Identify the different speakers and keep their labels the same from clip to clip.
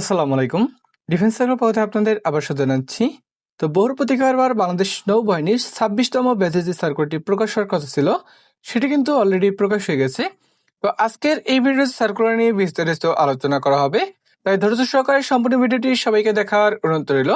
Speaker 1: আসসালামু আলাইকুম। Defence circle পথে আপনাদের আবার জানাচ্ছি। তো বহুর প্রতিকারবার বাংলাদেশ নৌবাহিনীর ছাব্বিশতম ব্যাচে যে সার্কুলারটি প্রকাশ হওয়ার কথা ছিল, সেটি কিন্তু অলরেডি প্রকাশ হয়ে গেছে। তো আজকের এই ভিডিও সার্কুলার নিয়ে বিস্তারিত আলোচনা করা হবে। তাই ধৈর্য সহকারে সম্পূর্ণ ভিডিওটি সবাইকে দেখার অনুরোধ রইল।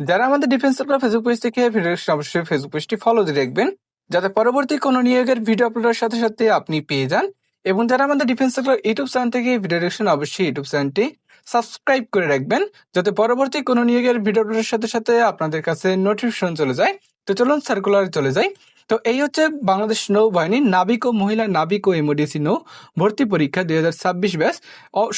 Speaker 1: যারা আমাদের ডিফেন্স সার্কুলার ফেসবুক পেজ থেকে ভিডিও অবশ্যই ফেসবুক পেজটি ফলো দিয়ে রাখবেন যাতে পরবর্তী কোনো নিয়োগের ভিডিও আপলোডের সাথে সাথে আপনি পেয়ে যান। এবং যারা আমাদের ডিফেন্স সার্কুলার ইউটিউব চ্যানেল থেকে ভিডিও দেখছেন, অবশ্যই ইউটিউব চ্যানেলটি সাবস্ক্রাইব করে রাখবেন। যাতে পরবর্তী কোনো নিয়োগের ভিডিও সাথে সাথে আপনাদের কাছে নোটিফিকেশন চলে যায়। তো চলুন সার্কুলার চলে যাই। তো এই হচ্ছে বাংলাদেশ নৌবাহিনী নাবিক ও মহিলা নাবিক ও এমওডিসি নৌ ভর্তি পরীক্ষা দুই হাজার ছাব্বিশ ব্যাস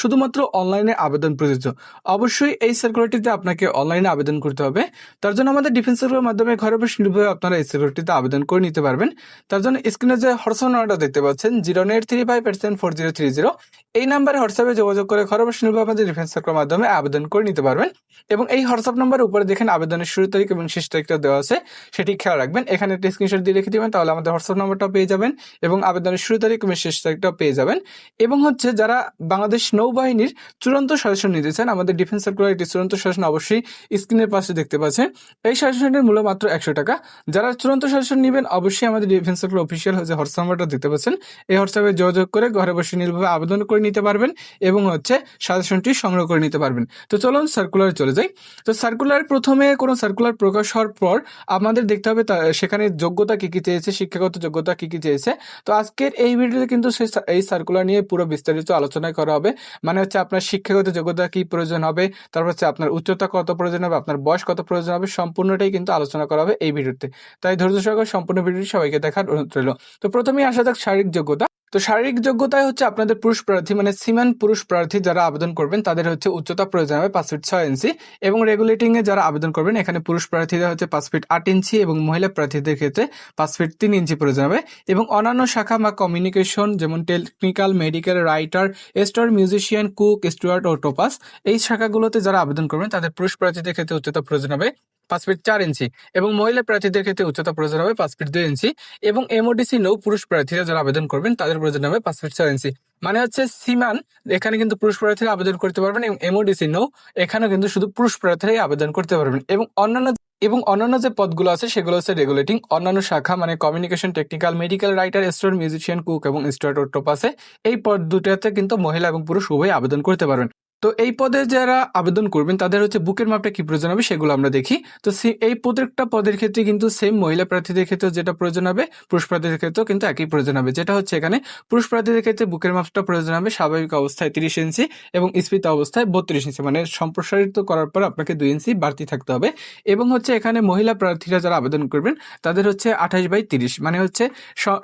Speaker 1: শুধুমাত্র অনলাইনে আবেদন প্রযোজ্য। অবশ্যই এই সার্কুলারটিতে আপনাকে অনলাইনে আবেদন করতে হবে। তার জন্য আমাদের ডিফেন্স সার্কুলার মাধ্যমে ঘরে বসে নির্ভয়ে আপনারা এই সার্কুলারটিতে আবেদন করে নিতে পারবেন। তার জন্য স্ক্রিনে যে হোয়াটসঅ্যাপ নাম্বারটা দেখতে পাচ্ছেন, zero eight three five percent four zero three zero. এই নাম্বারে হোয়াটসঅ্যাপে যোগাযোগ করে ঘরে বসে নির্ভয়ে আমাদের ডিফেন্স সার্কুলার মাধ্যমে আবেদন করে নিতে পারবেন। এবং এই হোয়াটসঅ্যাপ নাম্বার উপরে দেখেন আবেদনের শুরু তারিখ এবং শেষ তারিখটা দেওয়া আছে, সেটি খেয়াল রাখবেন। এখানে একটা স্ক্রিনশট দিয়ে রেখে দিবেন, তাহলে আমাদের হোয়াটসঅ্যাপ নাম্বারটাও পেয়ে যাবেন এবং আবেদনের শুরু তারিখ এবং শেষ তারিখটাও পেয়ে যাবেন। এবং হচ্ছে যারা বাংলাদেশ নৌবাহিনীর চূড়ান্ত সাজেশন নিতে চান, আমাদের ডিফেন্স সার্কুলার একটি চূড়ান্ত সাজেশন অবশ্যই স্ক্রিনের পাশে দেখতে পাচ্ছেন। এই সাজেশনের মূল্য মাত্র একশো টাকা। যারা চূড়ান্ত সাজেশন নেবেন, অবশ্যই আমাদের ডিফেন্স সার্কুলার অফিসিয়াল হচ্ছে হোয়াটসঅ্যাপ নাম্বারটা দেখতে পাচ্ছেন। এই হোয়াটসঅ্যাপে যোগাযোগ করে ঘরে বসে নির্ভয়ে আবেদন করে নিতে পারবেন এবং হচ্ছে সাজেশনটি সংগ্রহ করে নিতে পারবেন। তো চলুন সার্কুলার চলে যাই। তো সার্কুলার প্রথমে কোনো সার্কুলার প্রকাশ হওয়ার পর আমাদের দেখতে হবে সেখানে যোগ্যতা কি কি চেয়েছে, শিক্ষাগত যোগ্যতা কী কী চেয়েছে। তো আজকের এই ভিডিওতে কিন্তু সেই এই সার্কুলার নিয়ে পুরো বিস্তারিত আলোচনা করা হবে। মানে হচ্ছে আপনার শিক্ষাগত যোগ্যতা কী প্রয়োজন হবে, তারপর হচ্ছে আপনার উচ্চতা কত প্রয়োজন হবে, আপনার বয়স কত প্রয়োজন হবে, সম্পূর্ণটাই কিন্তু আলোচনা করা হবে এই ভিডিওতে। তাই ধৈর্য সহকারে সম্পূর্ণ ভিডিওটি সবাইকে দেখার অনুরোধ রইল। তো প্রথমেই আসা যাক শারীরিক যোগ্যতা। তো শারীরিক যোগ্যতায় হচ্ছে আপনাদের পুরুষ প্রার্থী মানে সিমান পুরুষ প্রার্থী যারা আবেদন করবেন, তাদের হচ্ছে উচ্চতা প্রয়োজন হবে পাঁচ ফিট ছয় ইঞ্চি এবং রেগুলেটিং এ যারা আবেদন করবেন, এখানে পুরুষ প্রার্থীদের হচ্ছে পাঁচ ফিট আট ইঞ্চি এবং মহিলা প্রার্থীদের ক্ষেত্রে পাঁচ ফিট তিন ইঞ্চি প্রয়োজন হবে এবং অন্যান্য শাখা বা কমিউনিকেশন যেমন technical medical writer star musician cook steward ও টোপাস এই শাখাগুলোতে যারা আবেদন করবেন, তাদের পুরুষ প্রার্থীদের ক্ষেত্রে উচ্চতা প্রয়োজন হবে পাঁচ ফিট চার ইঞ্চি এবং মহিলা প্রার্থীদের ক্ষেত্রে উচ্চতা প্রয়োজন হবে পাঁচ ফিট দুই ইঞ্চি এবং এমওডিসি নৌ পুরুষ প্রার্থীরা যারা আবেদন করবেন, তাদের প্রয়োজন হবে পাঁচ ফিট ছয় ইঞ্চি। মানে হচ্ছে সীমান, এখানে কিন্তু পুরুষ প্রার্থীরা আবেদন করতে পারবেন এবং এমওডিসি নৌ এখানে কিন্তু শুধু পুরুষ প্রার্থীরাই আবেদন করতে পারবেন এবং অন্যান্য এবং অন্যান্য যে পদগুলো আছে সেগুলো হচ্ছে রেগুলেটিং অন্যান্য শাখা মানে communication technical medical writer store musician cook এবং স্টোর আছে। এই পদ দুটাতে কিন্তু মহিলা এবং পুরুষ উভয় আবেদন করতে পারবেন। তো এই পদে যারা আবেদন করবেন, তাদের হচ্ছে বুকের মাপটা কি প্রয়োজন হবে সেগুলো আমরা দেখি। তো এই প্রত্যেকটা পদের ক্ষেত্রে কিন্তু সেম মহিলা প্রার্থীদের ক্ষেত্রে যেটা প্রয়োজন হবে, পুরুষ প্রার্থীদের ক্ষেত্রেও কিন্তু একই প্রয়োজন হবে। যেটা হচ্ছে এখানে, পুরুষ প্রার্থীদের ক্ষেত্রে বুকের মাপটা প্রয়োজন হবে স্বাভাবিক অবস্থায় তিরিশ ইঞ্চি এবং স্ফীত অবস্থায় বত্রিশ ইঞ্চি। মানে সম্প্রসারিত করার পর আপনাকে দুই ইঞ্চি বাড়তি থাকতে হবে। এবং হচ্ছে এখানে মহিলা প্রার্থীরা যারা আবেদন করবেন, তাদের হচ্ছে আঠাশ বাই তিরিশ। মানে হচ্ছে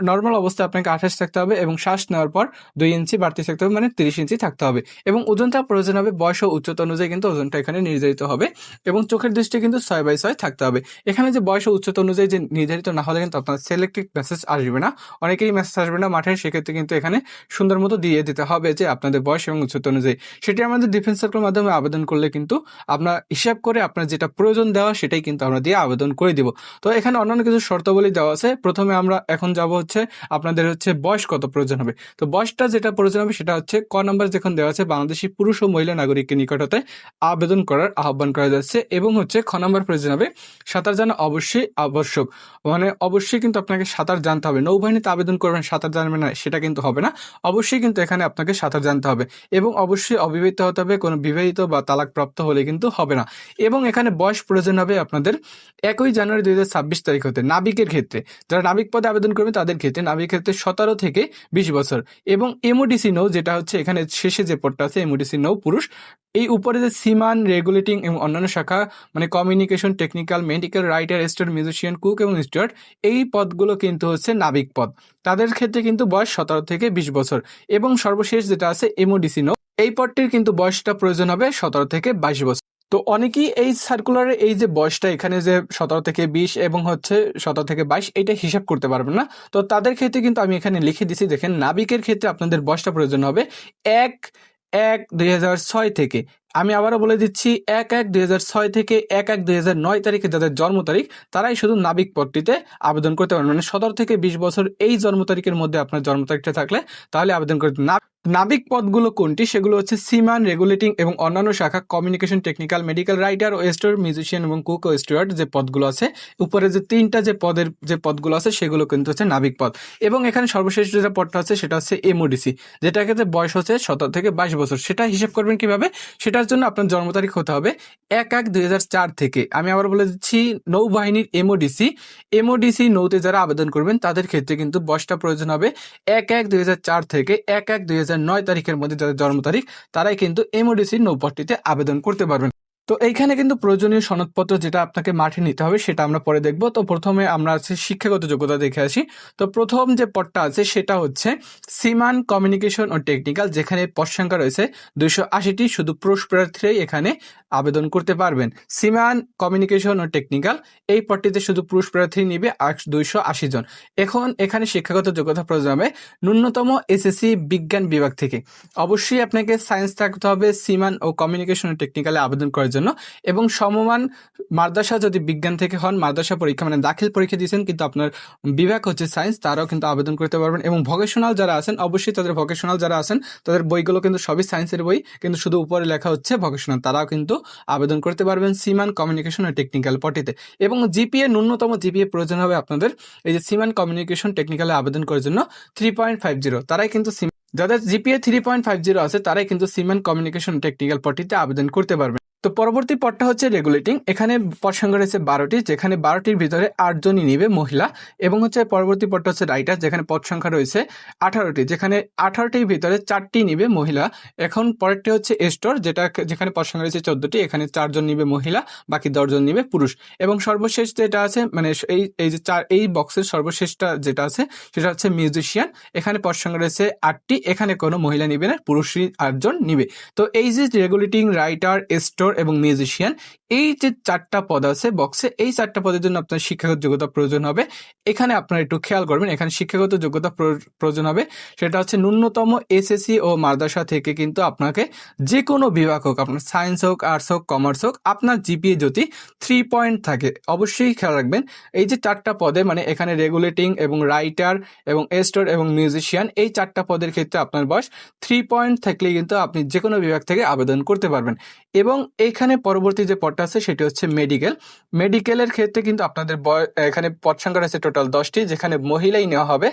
Speaker 1: নর্মাল অবস্থায় আপনাকে আঠাশ থাকতে হবে এবং শ্বাস নেওয়ার পর দুই ইঞ্চি বাড়তি থাকতে হবে মানে তিরিশ ইঞ্চি থাকতে হবে। এবং ওজনটা প্রয়োজন হবে, বয়স ও উচ্চতা অনুযায়ী কিন্তু ওজনটা এখানে নির্ধারিত হবে এবং চোখের দৃষ্টি কিন্তু ছয় বাই ছয় থাকতে হবে। এখানে যে বয়স ও উচ্চতা অনুযায়ী যে নির্ধারিত না হলে কিন্তু আপনার সিলেক্টিভ মেসেজ আসবে না। অনেকেরই মেসেজ আসবে না মাঠে, সেক্ষেত্রে কিন্তু এখানে সুন্দর মতো দিয়ে দিতে হবে যে আপনাদের বয়স এবং উচ্চতা অনুযায়ী। সেটি আমাদের ডিফেন্স সার্কেলের মাধ্যমে আবেদন করলে কিন্তু আপনার হিসাব করে আপনার যেটা প্রয়োজন দেওয়া সেটাই কিন্তু আমরা দিয়ে আবেদন করে দিব। তো এখানে অন্যান্য কিছু শর্তাবলী দেওয়া আছে। প্রথমে আমরা এখন যাব হচ্ছে আপনাদের হচ্ছে বয়স কত প্রয়োজন হবে। তো বয়সটা যেটা প্রয়োজন হবে সেটা হচ্ছে ক নাম্বার যখন দেওয়া আছে, বাংলাদেশি পুরুষ ও মহিলা নাগরিকের নিকটতে আবেদন করার আহ্বান করা যাচ্ছে এবং হচ্ছে খ নাম্বার প্রয়োজন হবে সাঁতার জানা অবশ্যই আবশ্যক। মানে অবশ্যই কিন্তু আপনাকে সাঁতার জানতে হবে। নৌবাহিনীতে আবেদন করবেন, সাঁতার জানবেন না, সেটা কিন্তু হবে না। অবশ্যই কিন্তু এখানে আপনাকে সাঁতার জানতে হবে এবং অবশ্যই অবিবাহিত হতে হবে, কোনো বিবাহিত বা তালাকপ্রাপ্ত হলে কিন্তু হবে না। এবং এখানে বয়স প্রয়োজন হবে আপনাদের একই জানুয়ারি দুই হাজার ছাব্বিশ তারিখ হতে, নাবিকের ক্ষেত্রে। যারা নাবিক পদে আবেদন করবে তাদের ক্ষেত্রে নাবিক ক্ষেত্রে সতেরো থেকে বিশ বছর। এবং এমওডিসি নৌ যেটা হচ্ছে এখানে শেষে যে পদটা আছে এমওডিসি নৌ পুরুষ। এই উপরে যে সিমান রেগুলেটিং এবং অন্যান্য শাখা মানে communication technical medical writer star musician cook এবং স্টুয়ার্ট এই পদগুলো কিন্তু হচ্ছে নাবিক পদ। তাদের ক্ষেত্রে কিন্তু বয়স সতেরো থেকে বিশ বছর এবং সর্বশেষ যেটা আছে এমওডিসি নৌ এই পদটির কিন্তু বয়সটা প্রয়োজন হবে সতেরো থেকে বাইশ বছর। তো অনেকেই এই সার্কুলারে এই যে বয়সটা এখানে যে সতেরো থেকে বিশ এবং হচ্ছে সতেরো থেকে বাইশ, এটা হিসাব করতে পারবেন না। তো তাদের ক্ষেত্রে কিন্তু আমি এখানে লিখে দিছি, দেখেন, নাবিকের ক্ষেত্রে আপনাদের বয়সটা প্রয়োজন হবে এক এক দুই থেকে আমি আবারও বলে দিচ্ছি, এক এক দুই থেকে এক এক দুই তারিখে যাদের জন্ম তারিখ, তারাই শুধু নাবিক পদটিতে আবেদন করতে পারবেন মানে সতেরো থেকে বিশ বছর এই জন্ম তারিখের মধ্যে আপনার জন্ম তারিখটা থাকলে তাহলে আবেদন করতে না নাবিক পদগুলো কোনটি? সেগুলো হচ্ছে সিমান, রেগুলেটিং এবং অন্যান্য শাখা, কমিউনিকেশন, টেকনিক্যাল, মেডিকেল রাইটার ও স্টোর মিউজিশিয়ান এবং কুক ও স্টুয়ার্ড যে পদগুলো আছে। উপরে যে তিনটা যে পদের যে পদগুলো আছে, সেগুলো কিন্তু হচ্ছে নাবিক পদ। এবং এখানে সর্বশেষ যেটা পদটা আছে, সেটা হচ্ছে এমওডিসি যেটা ক্ষেত্রে বয়স হচ্ছে সতেরো থেকে বাইশ বছর। সেটা হিসেব করবেন কীভাবে? সেটার জন্য আপনার জন্ম তারিখ হতে হবে এক এক দুই থেকে। আমি আবার বলে দিচ্ছি, নৌবাহিনীর এমওডিসি এমওডিসি নৌতে যারা আবেদন করবেন, তাদের ক্ষেত্রে কিন্তু বয়সটা প্রয়োজন হবে এক এক দুই থেকে এক এক দুই তারিখের মধ্যে যাদের জন্ম তারিখ, তারাই কিন্তু এমওডিসির নৌপথটিতে আবেদন করতে পারবেন। তো এইখানে কিন্তু প্রয়োজনীয় সনদপত্র যেটা আপনাকে মাঠে নিতে হবে, সেটা আমরা পরে দেখব। তো প্রথমে আমরা আছে শিক্ষাগত যোগ্যতা দেখে আসি। তো প্রথম যে পদটা আছে, সেটা হচ্ছে সিমান কমিউনিকেশন ও টেকনিক্যাল, যেখানে পদ সংখ্যা রয়েছে দুইশো আশিটি। শুধু পুরুষ প্রার্থীরাই এখানে আবেদন করতে পারবেন। সিমান কমিউনিকেশন ও টেকনিক্যাল, এই পদটিতে শুধু পুরুষ প্রার্থী নিবে দুইশো আশি জন। এখন এখানে শিক্ষাগত যোগ্যতা প্রয়োজন হবে ন্যূনতম এসএসসি বিজ্ঞান বিভাগ থেকে। অবশ্যই আপনাকে সায়েন্স থাকতে হবে সিমান ও কমিউনিকেশন ও টেকনিক্যালে আবেদন করার জন্য। এবং সমমান মাদ্রাসা যদি বিজ্ঞান থেকে হন, মাদ্রাসা পরীক্ষা মানে দাখিল পরীক্ষা দিয়েছেন, কিন্তু আপনার বিভাগ হচ্ছে সায়েন্স তারাও কিন্তু আবেদন করতে পারবেন। এবং ভকেশনাল যারা আছেন, অবশ্যই তাদের ভকেশনাল যারা আছেন, তাদের বইগুলো কিন্তু সবই সায়েন্সের বই, কিন্তু শুধু উপরে লেখা হচ্ছে ভকেশনাল তারাও কিন্তু আবেদন করতে পারবেন সিমান কমিউনিকেশন ও টেকনিক্যাল পটিতে। এবং জিপিএ ন্যূনতম জিপিএ প্রয়োজন হবে আপনাদের, এই যে সিমান কমিউনিকেশন টেকনিক্যালে আবেদন করার জন্য থ্রি পয়েন্ট ফাইভ জিরো তারাই কিন্তু যাদের GPA three point five zero আছে, তারাই কিন্তু সিমান কমিউনিকেশন টেকনিক্যাল পটিতে আবেদন করতে পারবেন। তো পরবর্তী পদটা হচ্ছে রেগুলেটিং এখানে পদ সংখ্যা রয়েছে বারোটি, যেখানে বারোটির ভিতরে আটজনই নিবে মহিলা। এবং হচ্ছে পরবর্তী পদটা হচ্ছে রাইটার যেখানে পদ সংখ্যা রয়েছে আঠারোটি, যেখানে আঠারোটির ভিতরে চারটি নিবে মহিলা। এখন পরেরটি হচ্ছে স্টোর যেটা যেখানে পদ সংখ্যা রয়েছে চোদ্দটি, এখানে চারজন নিবে মহিলা, বাকি দশজন নিবে পুরুষ। এবং সর্বশেষ যেটা আছে মানে এই এই যে চার, এই বক্সের সর্বশেষটা যেটা আছে, সেটা হচ্ছে মিউজিশিয়ান এখানে পদ সংখ্যা রয়েছে আটটি, এখানে কোনো মহিলা নিবে না, পুরুষই আটজন নিবে। তো এই যে রেগুলেটিং রাইটার স্টোর এবং মিউজিশিয়ান এই যে চারটা পদ আছে বক্সে এই চারটা পদের জন্য আপনার শিক্ষাগত যোগ্যতা প্রয়োজন হবে। এখানে আপনারা একটু খেয়াল করবেন, এখানে শিক্ষাগত যোগ্যতা প্রয়োজন হবে। সেটা হচ্ছে ন্যূনতম এসএসসি ও মাদ্রাসা থেকে কিন্তু আপনাকে যে কোনো বিভাগ হোক, আপনার সায়েন্স হোক আর্টস হোক কমার্স হোক, আপনার জিপিএ যদি থ্রি পয়েন্ট থাকে, অবশ্যই খেয়াল রাখবেন। এই যে চারটা পদে মানে এখানে রেগুলেটিং এবং রাইটার এবং এস্টোর এবং মিউজিশিয়ান এই চারটা পদের ক্ষেত্রে আপনার বয়স থ্রি পয়েন্ট থাকলে কিন্তু আপনি যে কোনো বিভাগ থেকে আবেদন করতে পারবেন। এবং এইখানে পরবর্তী যে পদটা আছে সেটি হচ্ছে মেডিকেল মেডিকেলের ক্ষেত্রে কিন্তু আপনাদের এখানে পদ সংখ্যা রয়েছে টোটাল দশটি, যেখানে মহিলাই নেওয়া হবে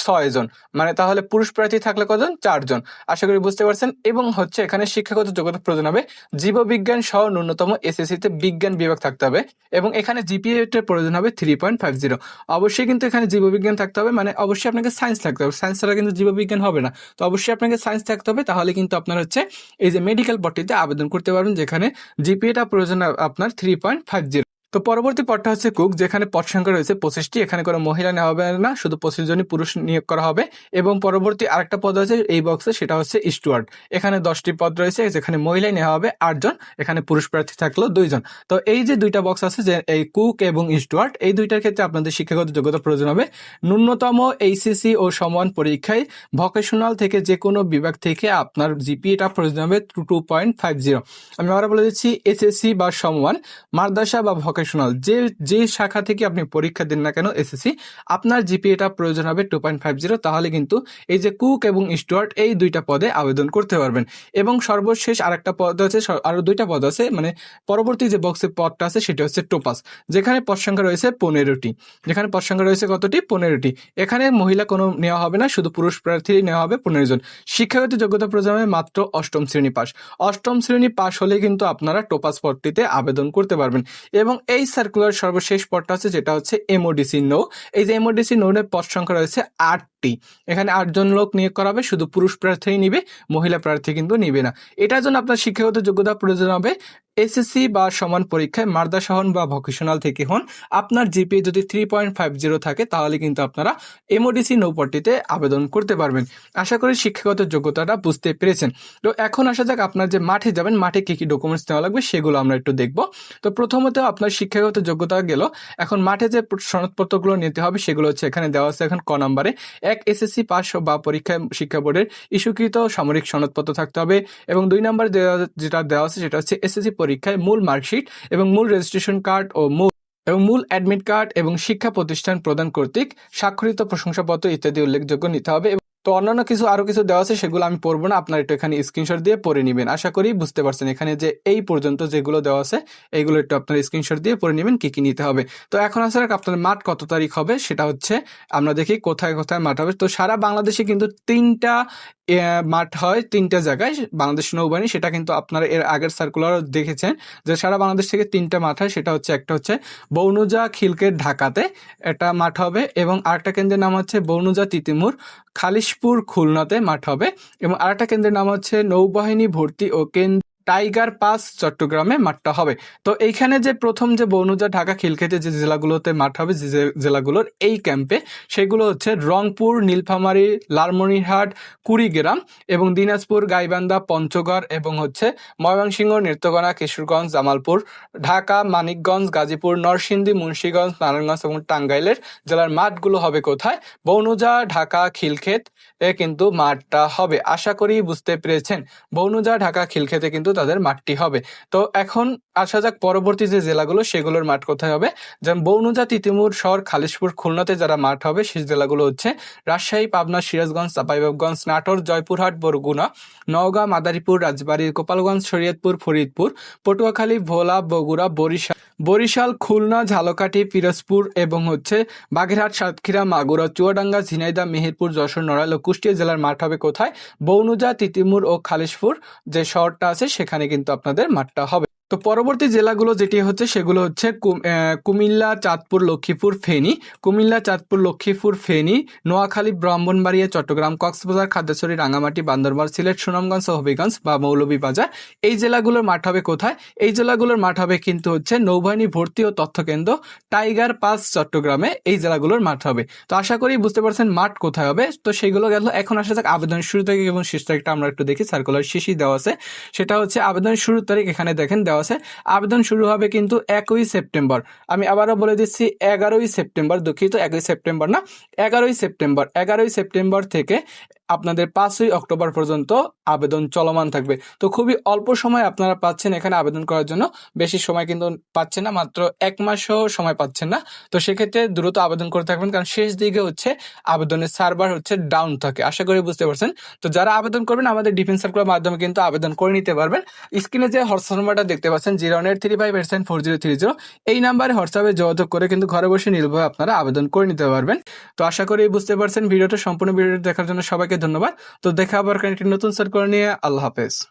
Speaker 1: ছয় জন মানে তাহলে পুরুষ প্রার্থী থাকলে কজন চারজন। আশা করি বুঝতে পারছেন? এবং হচ্ছে এখানে শিক্ষাগত যোগ্যতা প্রয়োজন হবে। জীববিজ্ঞান সহ ন্যূনতম এসএসসিতে বিজ্ঞান বিভাগ থাকতে হবে এবং এখানে জিপিএ প্রয়োজন হবে থ্রি পয়েন্ট ফাইভ জিরো অবশ্যই কিন্তু এখানে জীববিজ্ঞান থাকতে হবে মানে অবশ্যই আপনাকে সায়েন্স থাকতে হবে। সায়েন্স ছাড়া কিন্তু জীববিজ্ঞান হবে না। তো অবশ্যই আপনাকে সায়েন্স থাকতে হবে, তাহলে কিন্তু আপনার হচ্ছে এই যে মেডিকেল পট্টিতে আবেদন করতে পারবেন, যেখানে জিপিএটা প্রয়োজন আপনার থ্রি পয়েন্ট ফাইভ জিরো তো পরবর্তী পদটা হচ্ছে কুক, যেখানে পদ সংখ্যা রয়েছে পঁচিশটি। এখানে কোনো মহিলা নেওয়া হবে না, শুধু পঁচিশ জনই পুরুষ নিয়োগ করা হবে। এবং পরবর্তী আরেকটা পদ আছে এই বক্সে, সেটা হচ্ছে স্টুয়ার্ড। এখানে দশটি পদ রয়েছে, যেখানে মহিলাই নেওয়া হবে আটজন এখানে পুরুষ প্রার্থী থাকল দুইজন তো এই যে দুইটা বক্স আছে, যে এই কুক এবং স্টুয়ার্ড, এই দুইটার ক্ষেত্রে আপনাদের শিক্ষাগত যোগ্যতা প্রয়োজন হবে। ন্যূনতম এইসিসি ও সমান পরীক্ষায় ভকেশনাল থেকে যে কোনো বিভাগ থেকে আপনার জিপিএটা প্রয়োজন হবে two two point five zero. আমি আবার বলে দিচ্ছি এসএসসি বা সমান, মাদ্রাসা বা ভকেশনাল যে যে শাখা থেকে আপনি পরীক্ষা দিন না কেন এসএসসি আপনার জিপিএটা প্রয়োজন হবে টু পয়েন্ট ফাইভ জিরো তাহলে কিন্তু এই যে কুক এবং স্টুয়ার্ট এই দুইটা পদে আবেদন করতে পারবেন। এবং সর্বশেষ আরেকটা পদ আছে আরও দুইটা পদ আছে মানে পরবর্তী যে বক্সের পদটা আছে, সেটা হচ্ছে টোপাস যেখানে পদ সংখ্যা রয়েছে পনেরোটি। যেখানে পদ সংখ্যা রয়েছে কতটি? পনেরোটি। এখানে মহিলা কোনো নেওয়া হবে না, শুধু পুরুষ প্রার্থী নেওয়া হবে পনেরো জন শিক্ষাগত যোগ্যতা হবে মাত্র অষ্টম শ্রেণি পাস অষ্টম শ্রেণি পাস হলে কিন্তু আপনারা টোপাস পদটিতে আবেদন করতে পারবেন। এবং এই সার্কুলার সর্বশেষ পদটা আছে যেটা হচ্ছে এমওডিসি নো এই যে এমওডিসি নোনের পদ সংখ্যা রয়েছে আটটি। এখানে আটজন লোক নিয়োগ করা হবে শুধু পুরুষ প্রার্থী নিবে, মহিলা প্রার্থী কিন্তু নিবে না। এটার জন্য আপনার শিক্ষাগত যোগ্যতা প্রয়োজন হবে এসএসসি বা সমান পরীক্ষায় মার্দা সহন বা ভোকেশনাল থেকে হন। আপনার জিপিএ যদি থ্রি পয়েন্ট ফাইভ জিরো থাকে, তাহলে কিন্তু আপনারা এমওডিসি নৌপট্টিতে আবেদন করতে পারবেন। আশা করি শিক্ষাগত যোগ্যতাটা বুঝতে পেরেছেন। তো এখন আসা যাক আপনার যে মাঠে যাবেন, মাঠে কি কি ডকুমেন্টস নেওয়া লাগবে, সেগুলো আমরা একটু দেখব। তো প্রথমত আপনার শিক্ষাগত যোগ্যতা গেল। এখন মাঠে যে সনদপত্রগুলো নিতে হবে সেগুলো হচ্ছে এখানে দেওয়া আছে এখন ক নম্বরে। এক এসএসসি পাস বা পরীক্ষায় শিক্ষা বোর্ডের ইস্যুকৃত সামরিক সনদপত্র থাকতে হবে এবং দুই নম্বর যেটা দেওয়া আছে সেটা হচ্ছে এসএসসি পরীক্ষায় মূল মার্কশিট এবং মূল রেজিস্ট্রেশন কার্ড ও মূল এবং মূল অ্যাডমিট কার্ড এবং শিক্ষা প্রতিষ্ঠান প্রদান কর্তৃক স্বাক্ষরিত প্রশংসাপত্র ইত্যাদি উল্লেখযোগ্য নিতে হবে এবং তো অন্যান্য কিছু, আরও কিছু দেওয়া আছে, সেগুলো আমি পড়ব না। আপনার একটু এখানে স্ক্রিনশট দিয়ে পড়ে নেবেন। আশা করি বুঝতে পারছেন এখানে যে এই পর্যন্ত যেগুলো দেওয়া আছে এইগুলো একটু আপনার স্ক্রিনশট দিয়ে পড়ে নেবেন, কি কি নিতে হবে। তো এখন আসলে আপনার মাঠ কত তারিখ হবে, সেটা হচ্ছে আমরা দেখি কোথায় কোথায় মাঠ হবে। তো সারা বাংলাদেশে কিন্তু তিনটা মাঠ হয়, তিনটা জায়গায়। বাংলাদেশ নৌবাহিনী, সেটা কিন্তু আপনারা এর আগের সার্কুলার দেখেছেন যে সারা বাংলাদেশ থেকে তিনটা মাঠ হয়, সেটা হচ্ছে একটা হচ্ছে বৌনুজা খিলকেট ঢাকাতে, একটা মাঠ হবে এবং আরেকটা কেন্দ্রের নাম হচ্ছে বৌনুজা তিতিমুর খালিশপুর খুলনাতে মাঠ হবে এবং আরেকটা কেন্দ্রের নাম হচ্ছে নৌবাহিনী ভর্তি ও কেন্দ্র টাইগার পাস চট্টগ্রামে মাঠটা হবে। তো এইখানে যে প্রথম যে বনুজা ঢাকা খিলক্ষেতে যে জেলাগুলোতে মাঠ হবে, যে জেলাগুলোর এই ক্যাম্পে সেগুলো হচ্ছে রংপুর, নীলফামারী, লালমনিরহাট, কুড়িগ্রাম এবং দিনাজপুর, গাইবান্ধা, পঞ্চগড় এবং হচ্ছে ময়মনসিংহ, নেত্রকোনা, কিশোরগঞ্জ, জামালপুর, ঢাকা, মানিকগঞ্জ, গাজীপুর, নরসিংদী, মুন্সীগঞ্জ, নারায়ণগঞ্জ এবং টাঙ্গাইলের জেলার মাঠগুলো হবে কোথায়? বনুজা, ঢাকা খিলক্ষেত এ কিন্তু মাঠটা হবে। আশা করি বুঝতে পেরেছেন। বনুজা, ঢাকা খিলক্ষেতে কিন্তু তাদের মাঠটি হবে। তো এখন আসা যাক পরবর্তী যে জেলাগুলো, সেগুলোর মাঠ কোথায় হবে? যেমন বৌনজা তিতিমুর শহর, খালিশপুর, খুলনাতে যারা মাঠ হবে, সেই জেলাগুলো হচ্ছে রাজশাহী, পাবনা, সিরাজগঞ্জ চাপাইবাবগঞ্জ নাটোর, জয়পুরহাট, বরগুনা, নওগাঁ, মাদারীপুর, রাজবাড়ী, গোপালগঞ্জ, শরীয়তপুর, ফরিদপুর, পটুয়াখালী, ভোলা, বগুড়া, বরিশাল। বরিশাল, খুলনা, ঝালকাঠি, পিরোজপুর এবং হচ্ছে বাগেরহাট, সাতক্ষীরা, মাগুরা, চুয়াডাঙ্গা, ঝিনাইদা, মেহেরপুর, যশোর, নড়াইল ও কুষ্টিয়া জেলার মাঠ হবে কোথায়? বৌনুজা, তিতিমুর ও খালিশপুর যে শহরটা আছে সেখানে কিন্তু আপনাদের মাঠটা হবে। তো পরবর্তী জেলাগুলো যেটি হচ্ছে সেগুলো হচ্ছে কুম- কুমিল্লা, চাঁদপুর, লক্ষ্মীপুর, ফেনী। কুমিল্লা, চাঁদপুর, লক্ষ্মীপুর, ফেনী। নোয়াখালী, ব্রাহ্মণবাড়িয়া, চট্টগ্রাম, কক্সবাজার খাদ্যছড়ি রাঙামাটি বান্দরবান, সিলেট, সুনামগঞ্জ ও হবিগঞ্জ বা মৌলভীবাজার। এই জেলাগুলোর মাঠ হবে কোথায়? এই জেলাগুলোর মাঠ হবে কিন্তু হচ্ছে নৌবাহিনী ভর্তি ও তথ্য কেন্দ্র টাইগার পাস, চট্টগ্রামে এই জেলাগুলোর মাঠ হবে। তো আশা করি বুঝতে পারছেন মাঠ কোথায় হবে। তো সেগুলো গেল, এখন আসা যাক আবেদন শুরু তারিখ এবং শেষ তারিখটা আমরা একটু দেখি। সার্কুলার শেষই দেওয়া আছে। সেটা হচ্ছে আবেদন শুরুর তারিখ এখানে দেখেন, দেওয়া আছে। আবেদন শুরু হবে কিন্তু একই সেপ্টেম্বর। আমি আবারও বলে দিচ্ছি, এগারোই সেপ্টেম্বর, দুঃখিত, একই সেপ্টেম্বর না, এগারোই সেপ্টেম্বর। এগারোই সেপ্টেম্বর থেকে আপনাদের পাঁচই অক্টোবর পর্যন্ত আবেদন চলমান থাকবে। তো খুবই অল্প সময় আপনারা পাচ্ছেন এখানে আবেদন করার জন্য। বেশি সময় কিন্তু পাচ্ছেন না, মাত্র এক মাসও সময় পাচ্ছেন না। তো সেক্ষেত্রে দ্রুত আবেদন করে থাকবেন, কারণ শেষ দিকে হচ্ছে আবেদনের সার্ভার হচ্ছে ডাউন থাকে। আশা করি বুঝতে পারছেন। তো যারা আবেদন করবেন, আমাদের ডিফেন্স সার্কুলার মাধ্যমে কিন্তু আবেদন করে নিতে পারবেন। স্ক্রিনে যে হোয়াটসঅ্যাপ নাম্বারটা দেখতে পাচ্ছেন, zero eight three five eight seven four zero three zero. এই নাম্বারে হোয়াটসঅ্যাপে যোগাযোগ করে কিন্তু ঘরে বসে নির্ভয়ে আপনারা আবেদন করে নিতে পারবেন। তো আশা করি বুঝতে পারছেন। ভিডিওটা সম্পূর্ণ ভিডিওটা দেখার জন্য সবাইকে ধন্যবাদ। তো দেখা আবার একটি নতুন সার্কুলার নিয়ে। আল্লাহ হাফেজ।